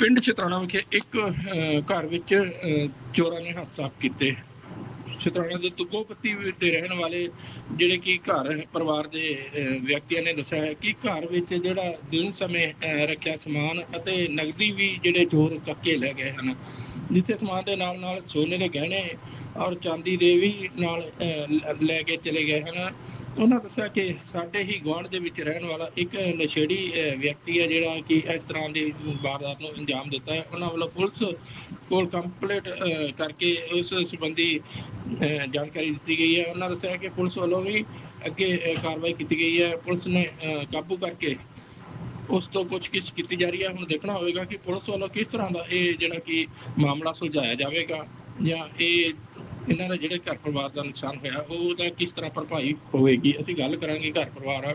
ਪਿੰਡ ਚਿਤਰਾਣਾ ਵਿਖੇ ਇੱਕ ਘਰ ਵਿੱਚ ਅਹ, ਚੋਰਾਂ ਨੇ ਹੱਥ ਸਾਫ਼ ਕੀਤੇ। ਚਿਤਰਾਣਾ ਦੇ ਤੁਗੋ ਪੱਤੀ ਦੇ ਰਹਿਣ ਵਾਲੇ ਜਿਹੜੇ ਕਿ ਘਰ ਪਰਿਵਾਰ ਦੇ ਅਹ, ਵਿਅਕਤੀਆਂ ਨੇ ਦੱਸਿਆ ਹੈ ਕਿ ਘਰ ਵਿੱਚ ਜਿਹੜਾ ਦਿਨ ਸਮੇਂ ਅਹ, ਰੱਖਿਆ ਸਮਾਨ ਅਤੇ ਨਗਦੀ ਵੀ ਜਿਹੜੇ ਚੋਰ ਚੱਕ ਕੇ ਲੈ ਗਏ ਹਨ ਜਿੱਥੇ ਸਮਾਨ ਦੇ ਨਾਲ ਨਾਲ ਸੋਨੇ ਦੇ ਗਹਿਣੇ ਔਰ ਚਾਂਦੀ ਦੇ ਵੀ ਨਾਲ ਲੈ ਕੇ ਚਲੇ ਗਏ, ਹਨ? ਉਹਨਾਂ ਦੱਸਿਆ ਕਿ ਸਾਡੇ ਹੀ ਗੁਆਂਢ ਦੇ ਵਿੱਚ ਰਹਿਣ ਵਾਲਾ ਇੱਕ ਨਸ਼ੇੜੀ ਵਿਅਕਤੀ ਹੈ ਜਿਹੜਾ ਕਿ ਇਸ ਤਰ੍ਹਾਂ ਦੀ ਵਾਰਦਾਤ ਨੂੰ ਅੰਜਾਮ ਦਿੱਤਾ ਹੈ। ਉਹਨਾਂ ਵੱਲੋਂ ਪੁਲਿਸ ਕੋਲ ਕੰਪਲੀਟ ਕਰਕੇ ਉਸ ਸੰਬੰਧੀ ਜਾਣਕਾਰੀ ਦਿੱਤੀ ਗਈ ਹੈ। ਉਹਨਾਂ ਦੱਸਿਆ ਕਿ ਪੁਲਿਸ ਵੱਲੋਂ ਵੀ ਅੱਗੇ ਕਾਰਵਾਈ ਕੀਤੀ ਗਈ ਹੈ। ਪੁਲਿਸ ਨੇ ਕਾਬੂ ਕਰਕੇ ਉਸ ਤੋਂ ਪੁੱਛਗਿੱਛ ਕੀਤੀ ਜਾ ਰਹੀ ਹੈ। ਹੁਣ ਦੇਖਣਾ ਹੋਵੇਗਾ ਕਿ ਪੁਲਿਸ ਵੱਲੋਂ ਕਿਸ ਤਰ੍ਹਾਂ ਦਾ ਇਹ ਜਿਹੜਾ ਕਿ ਮਾਮਲਾ ਸੁਲਝਾਇਆ ਜਾਵੇਗਾ ਜਾਂ ਇਹ ਇਹਨਾਂ ਦਾ ਜਿਹੜੇ ਘਰ ਪਰਿਵਾਰ ਦਾ ਨੁਕਸਾਨ ਹੋਇਆ ਉਹਦਾ ਕਿਸ ਤਰ੍ਹਾਂ ਭਰਪਾਈ ਹੋਵੇਗੀ? ਅਸੀਂ ਗੱਲ ਕਰਾਂਗੇ ਘਰ ਪਰਿਵਾਰ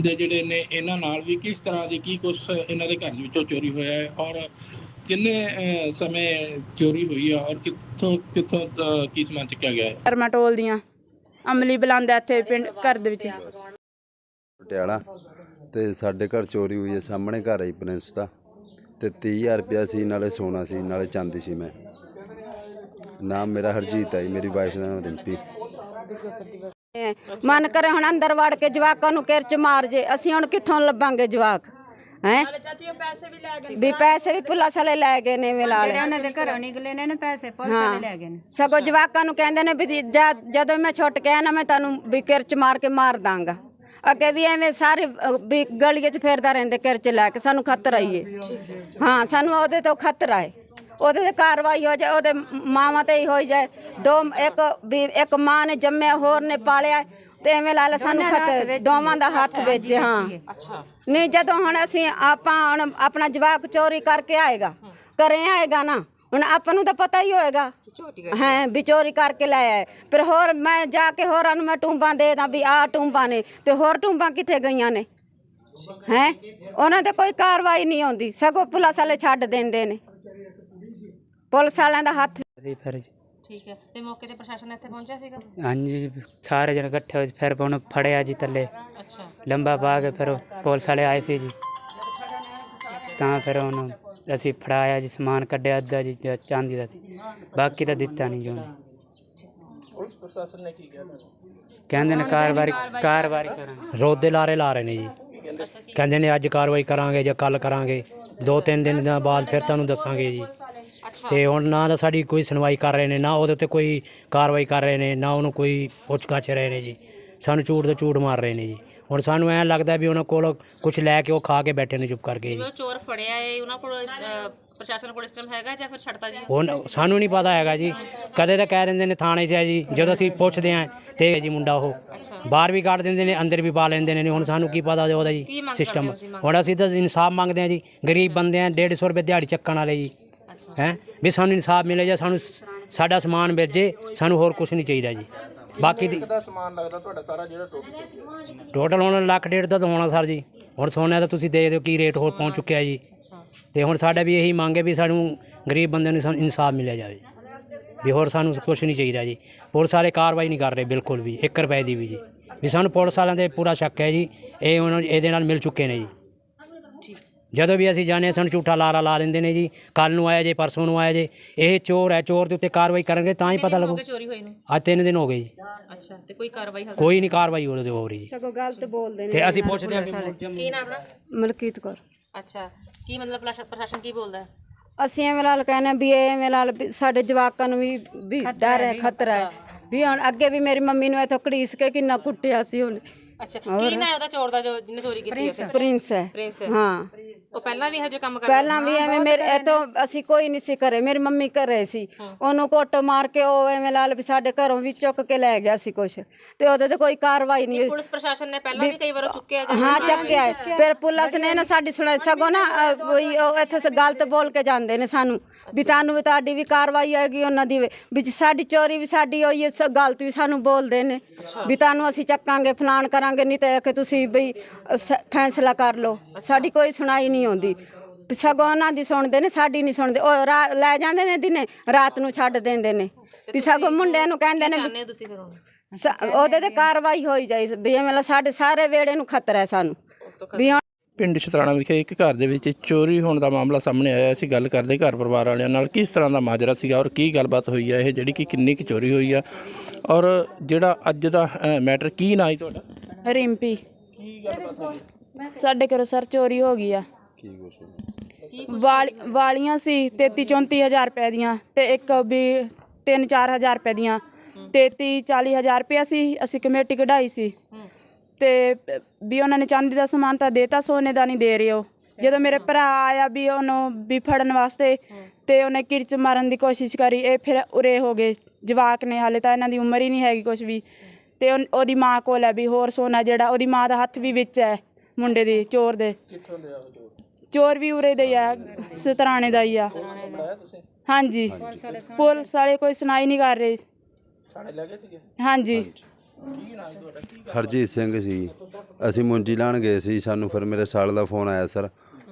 ਦੇ ਜਿਹੜੇ ਨੇ ਇਹਨਾਂ ਨਾਲ ਵੀ ਕਿਸ ਤਰ੍ਹਾਂ ਦੀ ਕੀ ਕੁਛ ਇਹਨਾਂ ਦੇ ਘਰ ਵਿੱਚੋਂ ਚੋਰੀ ਹੋਇਆ ਹੈ ਔਰ ਕਿੰਨੇ ਸਮੇਂ ਚੋਰੀ ਹੋਈ ਹੈ ਔਰ ਕਿੱਥੋਂ ਕਿੱਥੋਂ ਕੀ ਸਮਾਨ ਚੱਕਿਆ ਗਿਆ ਹੈ? ਟਰਮਾਟੋਲ ਦੀਆਂ। ਅਮਲੀ ਬੁਲਾਉਂਦਾ ਇੱਥੇ ਪਿੰਡ ਘਰ ਦੇ ਵਿੱਚ। ਪਟਿਆਲਾ ਤੇ ਸਾਡੇ ਘਰ ਚੋਰੀ ਹੋਈ ਹੈ ਸਾਹਮਣੇ ਘਰ ਹੈ ਪ੍ਰਿੰਸ ਦਾ। ਤੇ 30000 ਰੁਪਇਆ ਸੀ ਨਾਲੇ ਸੋਨਾ ਸੀ ਨਾਲੇ ਚਾਂਦੀ ਸੀ ਮੈਂ। ਨਾਮ ਮੇਰਾ ਹਰਜੀਤ ਹੈ ਜੀ, ਮੇਰੀ ਵਾਈਫ ਦਾ ਨਾਮ ਰਿੰਪੀ। ਮਨ ਕਰੇ ਹੁਣ ਅੰਦਰ ਵੜ ਕੇ ਜਵਾਕਾਂ ਨੂੰ ਕਿਰਚ ਮਾਰ ਜੇ ਅਸੀਂ ਹੁਣ ਕਿੱਥੋਂ ਲੱਭਾਂਗੇ ਜਵਾਕ? ਹੈ? ਵੀ ਪੈਸੇ ਵੀ ਪੁਲਿਸ ਵਾਲੇ ਲੈ ਗਏ ਨੇ ਮਿਲਾ ਲੈ ਉਹਨਾਂ ਦੇ ਘਰੋਂ ਨਿਕਲੇ ਨੇ ਨਾ ਪੈਸੇ ਪੁਲਿਸ ਵਾਲੇ ਲੈ ਗਏ ਨੇ। ਸਗੋਂ ਜਵਾਕਾਂ ਨੂੰ ਕਹਿੰਦੇ ਨੇ ਵੀ ਜੀ ਜਦ- ਜਦੋਂ ਮੈਂ ਛੁੱਟ ਕੇ ਆਇਆ ਨਾ ਮੈਂ ਤੁਹਾਨੂੰ ਵੀ ਕਿਰਚ ਮਾਰ ਕੇ ਮਾਰ ਦਾਂਗਾ। ਅੱਗੇ ਵੀ ਐਵੇਂ ਸਾਰੇ ਅਹ, ਵੀ ਗਲੀਏ 'ਚ ਫਿਰਦਾ ਰਹਿੰਦੇ ਕਿਰਚ ਲੈ ਕੇ ਸਾਨੂੰ ਖਤਰਾ ਹੀ ਏ। ਹਾਂ ਸਾਨੂੰ ਉਹਦੇ ਤੋਂ ਖਤਰਾ ਏ। ਉਹਦੇ ਤੇ ਕਾਰਵਾਈ ਹੋ ਜਾਏ ਉਹਦੇ ਮਾਵਾਂ ਤੇ ਹੀ ਹੋਈ ਜਾਏ। ਦੋ ਇੱਕ ਵੀ ਇੱਕ ਮਾਂ ਨੇ ਜੰਮਿਆ ਹੋਰ ਨੇ ਪਾਲਿਆ ਤੇ ਐਵੇਂ ਲਾ ਲੈ ਸਾਨੂੰ ਖਤਰਾ ਦੋਵਾਂ ਦਾ ਹੱਥ ਵਿੱਚ ਹਾਂ ਨਹੀਂ ਜਦੋਂ ਹੁਣ ਅਸੀਂ ਆਪਾਂ ਹੁਣ ਆਪਣਾ ਜਵਾਕ ਚੋਰੀ ਕਰਕੇ ਆਏਗਾ ਘਰੇ ਆਏਗਾ ਨਾ ਹੁਣ ਆਪਾਂ ਨੂੰ ਤਾਂ ਪਤਾ ਹੀ ਹੋਏਗਾ। ਹਾਂ ਵੀ ਚੋਰੀ ਕਰਕੇ ਲੈ ਆਏ ਫਿਰ ਹੋਰ ਮੈਂ ਜਾ ਕੇ ਹੋਰਾਂ ਨੂੰ ਮੈਂ ਟੂੰਬਾਂ ਦੇ ਦਾਂ ਵੀ ਆਹ ਟੂੰਬਾਂ ਨੇ ਤੇ ਹੋਰ ਟੂੰਬਾਂ ਕਿੱਥੇ ਗਈਆਂ ਨੇ? ਹੈ? ਉਹਨਾਂ ਤੇ ਕੋਈ ਕਾਰਵਾਈ ਨਹੀਂ ਆਉਂਦੀ ਸਗੋਂ ਪੁਲਿਸ ਵਾਲੇ ਛੱਡ ਦਿੰਦੇ ਨੇ। ਪੁਲਿਸ ਵਾਲਿਆਂ ਦਾ ਹੱਥ ਫਿਰ। ਠੀਕ ਹੈ ਤੇ ਮੌਕੇ ਤੇ ਪ੍ਰਸ਼ਾਸਨ ਇੱਥੇ ਪਹੁੰਚਿਆ ਸੀਗਾ? ਹਾਂਜੀ ਸਾਰੇ ਜਣੇ ਇਕੱਠੇ ਹੋਏ ਫਿਰ ਉਹਨੂੰ ਫੜਿਆ ਜੀ ਥੱਲੇ। ਅੱਛਾ। ਲੰਬਾ ਪਾ ਕੇ ਫਿਰ ਉਹ ਪੁਲਿਸ ਵਾਲੇ ਆਏ ਸੀ ਜੀ। ਤਾਂ ਫਿਰ ਉਹਨੂੰ ਅਸੀਂ ਫੜਾਇਆ ਜੀ ਸਮਾਨ ਕੱਢਿਆ ਅੱਧਾ ਜੀ ਚਾਂਦੀ ਦਾ। ਸੀ ਬਾਕੀ ਤਾਂ ਦਿੱਤਾ ਨਹੀਂ ਜੀ ਉਹਨੇ। ਪੁਲਿਸ ਪ੍ਰਸ਼ਾਸਨ ਨੇ ਕੀ ਕਿਹਾ? ਕਹਿੰਦੇ ਨੇ ਕਾਰਵਾਈ ਕਾਰਵਾਈ ਕਰਾਂਗੇ। ਰੋਦੇ ਲਾਰੇ ਲਾ ਰਹੇ ਨੇ ਜੀ। ਕਹਿੰਦੇ ਨੇ ਅੱਜ ਕਾਰਵਾਈ ਕਰਾਂਗੇ ਜਾਂ ਕੱਲ ਕਰਾਂਗੇ। ਦੋ ਤਿੰਨ ਦਿਨ ਦਾ ਬਾਅਦ ਫਿਰ ਤੁਹਾਨੂੰ ਦੱਸਾਂਗੇ ਜੀ। ਤੇ ਹੁਣ ਨਾ ਤਾਂ ਸਾਡੀ ਕੋਈ ਸੁਣਵਾਈ ਕਰ ਰਹੇ ਨੇ ਨਾ ਉਹਦੇ ਉੱਤੇ ਕੋਈ ਕਾਰਵਾਈ ਕਰ ਰਹੇ ਨੇ ਨਾ ਉਹਨੂੰ ਕੋਈ ਪੁੱਛ ਕੱਛ ਰਹੇ ਨੇ ਜੀ। ਸਾਨੂੰ ਝੂਠ ਤੇ ਝੂਠ ਮਾਰ ਰਹੇ ਨੇ ਜੀ। ਹੁਣ ਸਾਨੂੰ ਐਂ ਲੱਗਦਾ ਵੀ ਉਹਨਾਂ ਕੋਲ ਕੁਝ ਲੈ ਕੇ ਉਹ ਖਾ ਕੇ ਬੈਠੇ ਨੇ ਚੁੱਪ ਕਰਕੇ ਜੀ। ਜਿਵੇਂ ਉਹ ਚੋਰ ਫੜਿਆ ਏ ਉਹਨਾਂ ਕੋਲ ਅਹ, ਪ੍ਰਸ਼ਾਸਨ ਕੋਲ ਇਸ ਟਾਈਮ ਹੈਗਾ ਜਾਂ ਫਿਰ ਛੱਡਤਾ ਜੀ ਹੁਣ ਸਾਨੂੰ ਨਹੀਂ ਪਤਾ ਹੈਗਾ ਜੀ। ਕਦੇ ਤਾਂ ਕਹਿ ਦਿੰਦੇ ਨੇ ਥਾਣੇ 'ਚ ਹੈ ਜੀ ਜਦੋਂ ਅਸੀਂ ਪੁੱਛਦੇ ਆਂ ਤੇ ਜੀ ਮੁੰਡਾ ਉਹ। ਬਾਹਰ ਵੀ ਕੱਢ ਦਿੰਦੇ ਨੇ ਅੰਦਰ ਵੀ ਪਾ ਲੈਂਦੇ ਨੇ ਹੁਣ ਸਾਨੂੰ ਕੀ ਪਤਾ ਉਹਦਾ ਕੀ ਜੀ ਮੰਗ ਸਿਸਟਮ ਕਰਦੇ ਹੋ ਤੁਸੀਂ ਮੰਗ? ਹੁਣ ਅਸੀਂ ਤਾਂ ਇਨਸਾਫ ਮੰਗਦੇ ਆਂ ਜੀ। ਗਰੀਬ ਬੰਦੇ ਆਂ 150 ਰੁਪਏ ਦਿਹਾੜੀ ਚੱਕਣ ਵਾਲੇ ਜੀ। ਹੈ? ਵੀ ਸਾਨੂੰ ਇਨਸਾਫ ਮਿਲੇ ਜਾਂ ਸਾਨੂੰ ਸ- ਸਾਡਾ ਸਮਾਨ ਮਿਲ ਜੇ ਸਾਨੂੰ ਹੋਰ ਕੁਝ ਨਹੀਂ ਚਾਹੀਦਾ ਜੀ। ਬਾਕੀ ਦੀ ਦਾ ਸਮਾਨ ਲੱਗਦਾ ਤੁਹਾਡਾ ਸਾਰਾ ਜਿਹੜਾ ਟੋਟਲ ਟੋਟਲ ਹੁਣ ਲੱਖ ਡੇਢ ਦਾ ਤਾਂ ਹੋਣਾ ਸਰ ਜੀ। ਹੁਣ ਸੋਨੇ ਦਾ ਤੁਸੀਂ ਦੇਖ ਦਿਓ ਕੀ ਰੇਟ ਹੋਰ ਪਹੁੰਚ ਚੁੱਕਿਆ ਜੀ। ਤੇ ਹੁਣ ਸਾਡਾ ਵੀ ਇਹੀ ਮੰਗ ਹੈ ਵੀ ਸਾਨੂੰ ਗਰੀਬ ਬੰਦਿਆਂ ਨੂੰ ਸਾਨੂੰ ਇਨਸਾਫ ਮਿਲਿਆ ਜਾਵੇ। ਵੀ ਹੋਰ ਸਾਨੂੰ ਕੁਝ ਨਹੀਂ ਚਾਹੀਦਾ ਜੀ। ਪੁਲਿਸ ਵਾਲੇ ਕਾਰਵਾਈ ਨਹੀਂ ਕਰ ਰਹੇ ਬਿਲਕੁਲ ਵੀ। 1 ਰੁਪਏ ਦੀ ਵੀ ਜੀ। ਵੀ ਸਾਨੂੰ ਪੁਲਿਸ ਵਾਲਿਆਂ ਤੇ ਪੂਰਾ ਸ਼ੱਕ ਹੈ ਜੀ। ਇਹ ਉਹਨਾਂ ਇਹਦੇ ਨਾਲ ਮਿਲ ਚੁੱਕੇ ਨੇ ਜੀ। ਜਦੋਂ ਵੀ ਅਸੀਂ ਜਾਣੇ ਸਾਨੂੰ ਝੂਠਾ ਲਾਰਾ ਲਾ ਦਿੰਦੇ ਨੇ ਜੀ। ਕੱਲ ਨੂੰ ਆਇਆ ਜੇ ਪਰਸੋਂ ਨੂੰ ਆਇਆ ਜੇ। ਇਹ ਚੋਰ ਹੈ ਚੋਰ ਦੇ ਉੱਤੇ ਕਾਰਵਾਈ ਕਰਨਗੇ ਤਾਂ ਹੀ ਪਤਾ ਲੱਗੂ। ਕਿ ਚੋਰੀ ਹੋਈ ਨੇ? ਅੱਜ ਤਿੰਨ ਦਿਨ ਹੋ ਗਏ ਜੀ। ਅੱਛਾ ਤੇ ਕੋਈ ਕਾਰਵਾਈ ਹਾਲ ਕੋਈ ਨਹੀਂ ਕਾਰਵਾਈ ਉਹਦੇ ਹੋ ਰਹੀ ਜੀ। ਸਗੋਂ ਗਲਤ ਬੋਲਦੇ ਨੇ ਤੇ ਅਸੀਂ ਪੁੱਛਦੇ ਹਾਂ ਵੀ ਕੀ ਨਾਮ ਆਪਣਾ ਮਲਕੀਤ ਕੌਰ। ਅੱਛਾ ਕੀ ਮਤਲਬ ਪ੍ਰਸ਼ਾ- ਪ੍ਰਸ਼ਾਸਨ ਕੀ ਬੋਲਦਾ? ਹੈ ਅਸੀਂ ਐਵੇਂ ਲਾਲ ਕਹਿੰਦੇ ਵੀ ਇਹ ਐਵੇਂ ਲਾਲ ਵੀ ਸਾਡੇ ਜਵਾਕਾਂ ਨੂੰ ਵੀ ਵੀ ਡਰ ਹੈ ਖਤਰਾ ਹੈ। ਵੀ ਹੁਣ ਅੱਗੇ ਵੀ ਮੇਰੀ ਮੰਮੀ ਨੂੰ ਇੱਥੋਂ ਘੜੀਸ ਕੇ ਕਿੰਨਾ ਕੁੱਟਿਆ ਸੀ ਉਹਨੇ ਅੱਛਾ ਕੀ ਨਾ ਉਹਦਾ ਚੋਰ ਦਾ ਜੋ ਜਿਹਨੇ ਚੋਰੀ ਕੀਤੀ ਹੈ ਪ੍ਰਿੰਸ ਹੈ। ਪ੍ਰਿੰਸ ਹਾਂ। ਉਹ ਪਹਿਲਾਂ ਵੀ ਇਹੋ ਜਿਹੇ ਕੰਮ ਕਰਦਾ ਪਹਿਲਾਂ ਵੀ ਐਵੇਂ ਮੇਰੇ ਇਤੋਂ ਅਸੀਂ ਕੋਈ ਨਹੀਂ ਸੀ ਘਰੇ ਮੇਰੀ ਮੰਮੀ ਘਰੇ ਸੀ। ਉਹਨੂੰ ਕੁੱਟ ਮਾਰ ਕੇ ਉਹ ਐਵੇਂ ਲਾਲ ਵੀ ਸਾਡੇ ਘਰੋਂ ਵੀ ਚੁੱਕ ਕੇ ਲੈ ਗਿਆ ਸੀ ਕੁਛ। ਤੇ ਉਹਦੇ ਤੇ ਕੋਈ ਕਾਰਵਾਈ ਨਹੀਂ ਪੁਲਿਸ ਪ੍ਰਸ਼ਾਸਨ ਨੇ ਪਹਿਲਾਂ ਵੀ ਕਈ ਵਾਰ ਚੁੱਕਿਆ ਜਾਂ ਹਾਂ ਚੱਕਿਆ ਹੈ। ਫਿਰ ਪੁਲਿਸ ਨੇ ਨਾ ਸਾਡੀ ਸੁਣਾਈ ਸਗੋਂ ਨਾ ਉਹ ਇੱਥੇ ਸੇ ਗਲਤ ਬੋਲ ਕੇ ਜਾਂਦੇ ਨੇ ਸਾਨੂੰ। ਵੀ ਤੁਹਾਨੂੰ ਵੀ ਤੁਹਾਡੀ ਵੀ ਕਾਰਵਾਈ ਆਏਗੀ ਉਹਨਾਂ ਦੀ ਵੀ ਵੀ ਜੀ ਸਾਡੀ ਚੋਰੀ ਵੀ ਸਾਡੀ ਹੋਈ ਹੈ ਗਲਤ ਵੀ ਸਾਨੂੰ ਬੋਲਦੇ ਨੇ। ਵੀ ਤੁਹਾਨੂੰ ਅਸੀਂ ਚੱਕਾਂਗੇ ਫਲਾਨ ਕਰਾਂਗੇ ਨਹੀਂ ਤੇ ਕਿ ਤੁਸੀਂ ਸ- ਫੈਸਲਾ ਕਰ ਲਓ। ਸਾਡੀ ਕੋਈ ਸੁਣਾਈ ਨਹੀਂ ਆਉਂਦੀ। ਸਗੋਂ ਉਹਨਾਂ ਦੀ ਸੁਣਦੇ ਨੇ ਸਾਡੀ ਨਹੀਂ ਸੁਣਦੇ। ਉਹ ਰਾ- ਲੈ ਜਾਂਦੇ ਨੇ ਦਿਨੇ ਰਾਤ ਨੂੰ ਛੱਡ ਦਿੰਦੇ ਨੇ। ਵੀ ਸਗੋਂ ਮੁੰਡਿਆਂ ਨੂੰ ਕਹਿੰਦੇ ਨੇ ਵੀ ਚਾਹੁੰਦੇ ਹੋ ਤੁਸੀਂ ਫਿਰ ਹੁਣ? ਸ- ਉਹਦੇ ਤੇ ਕਾਰਵਾਈ ਹੋਈ ਜਾਈ ਵੀ ਐਵੇਂ ਲਾ ਸਾਡੇ ਸਾਰੇ ਵੇੜੇ ਨੂੰ ਖਤਰਾ ਹੈ ਸਾਨੂੰ। ਵੀ ਹੁਣ ਪਿੰਡ ਸ਼ਤਰਾਣਾ ਵਿਖੇ ਇੱਕ ਘਰ ਦੇ ਵਿੱਚ ਚੋਰੀ ਹੋਣ ਦਾ ਮਾਮਲਾ ਸਾਹਮਣੇ ਆਇਆ ਅਸੀਂ ਗੱਲ ਕਰਦੇ ਘਰ ਪਰਿਵਾਰ ਵਾਲਿਆਂ ਨਾਲ ਕਿਸ ਤਰ੍ਹਾਂ ਦਾ ਮਾਜਰਾ ਸੀਗਾ ਔਰ ਕੀ ਗੱਲਬਾਤ ਹੋਈ ਹੈ ਇਹ ਜਿਹੜੀ ਕਿ ਕਿੰਨੀ ਕੁ ਚੋਰੀ ਹੋਈ ਆ। ਔਰ ਜਿਹੜਾ ਅੱਜ ਦਾ ਮੈਟਰ ਕੀ ਨਾਂ ਹੈ ਤੁਹਾਡਾ? ਰਿੰਪੀ। ਕੀ ਗੱਲਬਾਤ ਹੋਈ ਸਾਡੇ ਘਰੋਂ ਸਰ ਚੋਰੀ ਹੋ ਗਈ ਆ। ਵਾਲ- ਵਾਲੀਆਂ ਸੀ 33 34 ਹਜ਼ਾਰ ਰੁਪਏ ਦੀਆਂ ਤੇ ਇੱਕ ਵੀ 3 4000 ਰੁਪਏ ਦੀਆਂ। 33 40 ਹਜ਼ਾਰ ਰੁਪਏ ਸੀ ਅਸੀਂ ਕਮੇਟੀ ਕਢਾਈ ਸੀ। ਤੇ ਵੀ ਉਹਨਾਂ ਨੇ ਚਾਂਦੀ ਦਾ ਸਮਾਨ ਤਾਂ ਦੇਤਾ ਸੋਨੇ ਦਾ ਨਹੀਂ ਦੇ ਰਹੇ ਉਹ। ਜਦੋਂ ਮੇਰੇ ਭਰਾ ਆਇਆ ਵੀ ਉਹਨੂੰ ਵੀ ਫੜਨ ਵਾਸਤੇ ਤੇ ਉਹਨੇ ਕਿਰਚ ਮਾਰਨ ਦੀ ਕੋਸ਼ਿਸ਼ ਕਰੀ ਇਹ ਫਿਰ ਉਰੇ ਹੋ ਗਏ। ਜਵਾਕ ਨੇ ਹਾਲੇ ਤਾਂ ਇਹਨਾਂ ਦੀ ਉਮਰ ਹੀ ਨਹੀਂ ਹੈਗੀ ਕੁਝ ਵੀ। ਤੇ ਉਹਦੀ ਮਾਂ ਕੋਲ ਹੈ ਵੀ ਹੋਰ ਸੋਨਾ ਜਿਹੜਾ ਉਹਦੀ ਮਾਂ ਦਾ ਹੱਥ ਵੀ ਵਿੱਚ ਹੈ ਮੁੰਡੇ ਦੀ ਚੋਰ ਦੇ। ਕਿੱਥੋਂ ਲਿਆ ਉਹ ਚੋਰ? ਚੋਰ ਵੀ ਉਰੇ ਦੇ ਹੀ ਆ ਸਤਰਾਣੇ ਦਾ ਹੀ ਆ। ਹਾਂਜੀ। ਪੁਲਿਸ ਵਾਲੇ ਕੋਈ ਸੁਣਾਈ ਨਹੀਂ ਕਰ ਰਹੇ। ਥਾਣੇ ਲੈ ਗਏ ਸੀਗੇ? ਹਾਂਜੀ। ਕੀ ਨਾਂ ਹੈ ਤੁਹਾਡਾ? ਕੀ ਹਰਜੀਤ ਸਿੰਘ ਸੀ। ਅਸੀਂ ਮੁੰਜੀ ਲਾਣ ਗਏ ਸੀ ਸਾਨੂੰ ਫਿਰ ਮੇਰੇ ਸਾਲ ਦਾ ਫੋਨ ਆਇਆ ਸਰ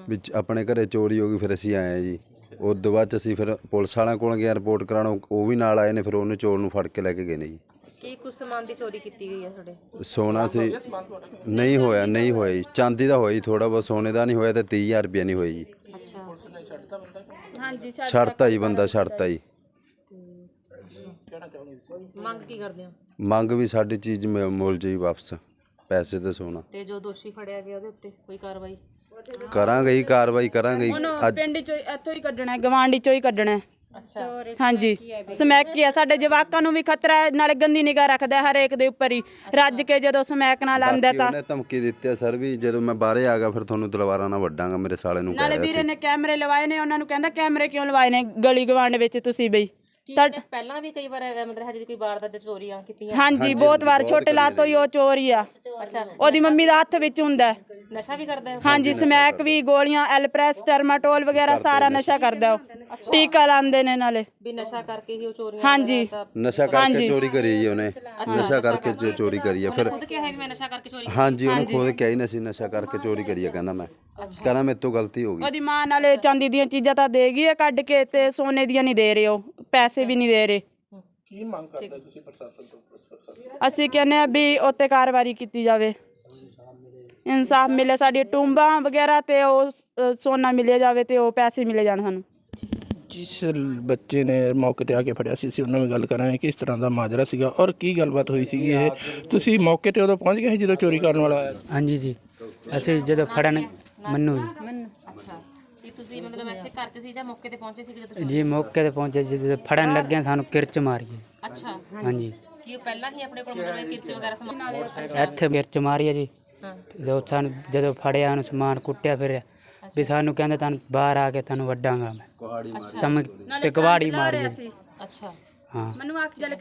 ਵਿੱਚ ਆਪਣੇ ਘਰੇ ਚੋਰੀ ਹੋ ਗਈ ਫਿਰ ਅਸੀਂ ਆਏ ਜੀ। ਉਸ ਤੋਂ ਬਾਅਦ 'ਚ ਅਸੀਂ ਫਿਰ ਪੁਲਿਸ ਵਾਲਿਆਂ ਕੋਲ ਗਏ ਰਿਪੋਰਟ ਕਰਾਉਣ ਉਹ ਵੀ ਨਾਲ ਆਏ ਨੇ ਫਿਰ ਉਹਨੂੰ ਚੋਰ ਨੂੰ ਫੜ ਕੇ ਲੈ ਕੇ ਗਏ ਨੇ ਜੀ। ਕੀ ਕੁਝ ਸਮਾਨ ਦੀ ਚੋਰੀ ਕੀਤੀ ਗਈ ਹੈ ਤੁਹਾਡੇ? ਸੋਨਾ ਸੀ। ਨਹੀਂ ਹੋਇਆ ਨਹੀਂ ਹੋਇਆ ਜੀ। ਚਾਂਦੀ ਦਾ ਹੋਇਆ ਜੀ ਥੋੜਾ ਬਹੁਤ ਸੋਨੇ ਦਾ ਨਹੀਂ ਹੋਇਆ ਤੇ 30000 ਰੁਪਏ ਨਹੀਂ ਹੋਇਆ ਜੀ। ਅੱਛਾ। ਹਾਂਜੀ ਛੱਡਤਾ ਜੀ ਬੰਦਾ ਛੱਡਤਾ ਜੀ। ਮੰਗ ਕੀ ਕਰਦੇ ਹੋ? ਮੰਗ ਵੀ ਸਾਡੀ ਚੀਜ਼ ਮ- ਮੁੱਲ ਜੀ ਵਾਪਸ ਪੈਸੇ ਤੇ ਸੋਨਾ। ਤੇ ਜੋ ਦੋਸ਼ੀ ਫੜਿਆ ਗਿਆ ਉਹਦੇ ਉੱਤੇ ਕੋਈ ਕਾਰਵਾਈ? ਕਰਾਂਗੇ ਜੀ ਕਾਰਵਾਈ ਕਰਾਂਗੇ ਜੀ। ਅੱਜ ਪਿੰਡ ਚੋਂ ਇੱਥੋਂ ਹੀ ਕੱਢਣਾ ਹੈ ਗਵਾਂਢੀ ਚੋਂ ਹੀ ਕੱਢਣਾ ਹੈ। ਅੱਛਾ। ਹਾਂਜੀ। ਸਮੈਕ ਆ ਸਾਡੇ ਜਵਾਕਾਂ ਨੂੰ ਵੀ ਖਤਰਾ ਹੈ ਨਾਲੇ ਗੰਦੀ ਨਿਗਾਹ ਰੱਖਦਾ ਹੈ ਹਰੇਕ ਦੇ ਉੱਪਰ ਹੀ। ਰੱਜ ਕੇ ਜਦੋਂ ਸਮੈਕ ਨਾਲ ਆਂਦਾ ਤਾਂ ਉਹਨੇ ਧਮਕੀ ਦਿੱਤੀ ਆ ਸਰ ਵੀ ਜਦੋਂ ਮੈਂ ਬਾਹਰੇ ਆ ਗਿਆ ਫਿਰ ਤੁਹਾਨੂੰ ਤਲਵਾਰਾਂ ਨਾਲ ਵੱਡਾਂਗਾ ਮੇਰੇ ਸਾਲੇ ਨੂੰ ਕਹਿ ਨਾਲੇ ਰਿਹਾ ਵੀਰੇ ਸੀ। ਨੇ ਕੈਮਰੇ ਲਵਾਏ ਨੇ ਉਹਨਾਂ ਨੂੰ ਕਹਿੰਦਾ ਕੈਮਰੇ ਕਿਉਂ ਲਵਾਏ ਨੇ ਗਲੀ ਗਵਾਂਢ ਵਿੱਚ ਤੁਸੀਂ ਬਈ? ਪਹਿਲਾਂ ਵੀ ਕਈ ਵਾਰ ਮਤਲਬ ਹਜੇ ਕੋਈ ਵਾਰਦਾਤ ਤੇ ਚੋਰੀਆਂ ਕੀਤੀਆਂ। ਹਾਂਜੀ ਬਹੁਤ ਵਾਰ ਛੋਟੇ ਲਾਤੋਂ ਹੀ ਉਹ ਚੋਰ ਆ। ਅੱਛਾ ਉਹਦੀ ਮੰਮੀ ਦਾ ਹੱਥ ਵਿੱਚ ਹੁੰਦਾ ਹੈ। ਨਸ਼ਾ ਵੀ ਕਰਦਾ ਹੈ? ਹਾਂਜੀ ਸਮੈਕ ਵੀ ਗੋਲੀਆਂ ਐਲਪ੍ਰੈਸ ਟਰਮਾਟੋਲ ਵਗੈਰਾ ਸਾਰਾ ਨਸ਼ਾ ਕਰਦਾ ਉਹ। ਟੀਕਾ ਲਾਉਂਦੇ ਨੇ ਨਾਲੇ। ਵੀ ਨਸ਼ਾ ਕਰਕੇ ਹੀ ਉਹ ਚੋਰੀਆਂ ਹਾਂਜੀ। ਕਰਦਾ ਨਸ਼ਾ ਕਰਕੇ ਚੋਰੀ ਕਰੀ ਜੀ ਉਹਨੇ। ਨਸ਼ਾ ਕਰਕੇ ਚੋ- ਚੋਰੀ ਕਰੀ ਆ। ਫਿਰ ਖੁਦ ਕਿਹਾ ਹੈ ਵੀ ਮੈਂ ਨਸ਼ਾ ਕਰਕੇ ਚੋਰੀ ਹਾਂਜੀ ਉਹਨੂੰ ਖੁਦ ਕਿਹਾ ਹੀ ਨਾ ਸੀ ਨਸ਼ਾ ਕਰਕੇ ਚੋਰੀ ਕਰੀ ਆ ਕਹਿੰਦਾ ਮੈਂ। ਕਹਿੰਦਾ ਮੇਰੇ ਤੋਂ ਗਲਤੀ ਹੋ ਗਈ। ਉਹਦੀ ਮਾਂ ਨਾਲੇ ਚਾਂਦੀ ਦੀਆਂ ਚੀਜ਼ਾਂ ਤਾਂ ਦੇ ਗਈ ਹੈ ਕੱਢ ਕੇ ਤੇ ਸੋਨੇ ਦੀਆਂ ਨਹੀਂ ਦੇ ਰਹੇ ਉਹ। ਪੈਸੇ ਵੀ ਨਹੀਂ ਦੇ ਰਹੇ। ਕੀ ਮੰਗ ਕਰਦੇ ਤੁਸੀਂ ਪ੍ਰਸ਼ਾਸਨ ਤੋਂ? ਅਸੀਂ ਕਹਿੰਦੇ ਆ ਵੀ ਉੱਤੇ ਕਾਰਵਾਈ ਕੀਤੀ ਜਾਵੇ। ਇਨਸਾਫ ਮਿਲੇ ਸਾਡੀ ਟੁੰਬਾਂ ਵਗੈਰਾ ਤੇ ਉਹ ਅ, ਸੋਨਾ ਮਿਲਿਆ ਜਾਵੇ ਤੇ ਉਹ ਪੈਸੇ ਮਿਲੇ ਜਾਣ ਸਾਨੂੰ। ਜਿਸ ਬੱਚੇ ਨੇ ਮੌਕੇ ਤੇ ਆ ਕੇ ਫੜਿਆ ਸੀ ਅਸੀਂ ਉਹਨਾਂ ਨਾਲ ਗੱਲ ਕਰਾਂਗੇ ਕਿਸ ਤਰ੍ਹਾਂ ਦਾ ਮਾਜਰਾ ਸੀਗਾ। ਔਰ ਕੀ ਗੱਲਬਾਤ ਹੋਈ ਸੀਗੀ ਇਹ? ਤੁਸੀਂ ਮੌਕੇ ਤੇ ਉਦੋਂ ਪਹੁੰਚ ਗਏ ਸੀ ਜਦੋਂ ਚੋਰੀ ਕਰਨ ਵਾਲਾ ਆਇਆ ਸੀ? ਹਾਂਜੀ ਜੀ। ਅਸੀਂ ਜਦੋਂ ਫੜਨ ਮੰਨੂ ਜੀ। ਅੱਛਾ। ਕੀ ਤੁਸੀਂ ਮਤਲਬ ਇੱਥੇ ਘਰ 'ਚ ਸੀ ਜਾਂ ਮੌਕੇ ਤੇ ਪਹੁੰਚੇ ਸੀ ਜਦੋਂ ਜੀ ਮੌਕੇ ਤੇ ਪਹੁੰਚੇ ਜਦੋਂ ਫੜਨ ਲੱਗੇ ਸਾਨੂੰ ਕਿਰਚ ਮਾਰੀ ਅੱਛਾ। ਹਾਂਜੀ। ਕੀ ਉਹ ਪਹਿਲਾਂ ਹੀ ਆਪਣੇ ਕੋਲ ਮਤਲਬ ਇਹ ਕਿਰਚ ਵਗੈਰਾ ਸਮਾਨ ਇੱਥੇ ਕਿਰਚ ਮਾਰੀ ਜੀ। ਹਾਂ। ਜਦੋਂ ਸਾਨੂੰ ਜਦੋਂ ਫੜਿਆ ਉਹਨੂੰ ਸਮਾਨ ਕੁੱਟਿਆ ਫਿਰ ਵੀ ਸਾਨੂੰ ਕਹਿੰਦੇ ਤੁਹਾਨੂੰ ਬਾਹਰ ਆ ਕੇ ਤੁਹਾਨੂੰ ਵੱਡਾਂਗਾ ਮੈਂ। ਤਮ ਤੇ ਕਵਾੜੀ ਮਾਰੀ ਜੀ। ਅੱਛਾ। ਹਾਂ। ਮੈਨੂੰ ਅੱਖ ਜਲ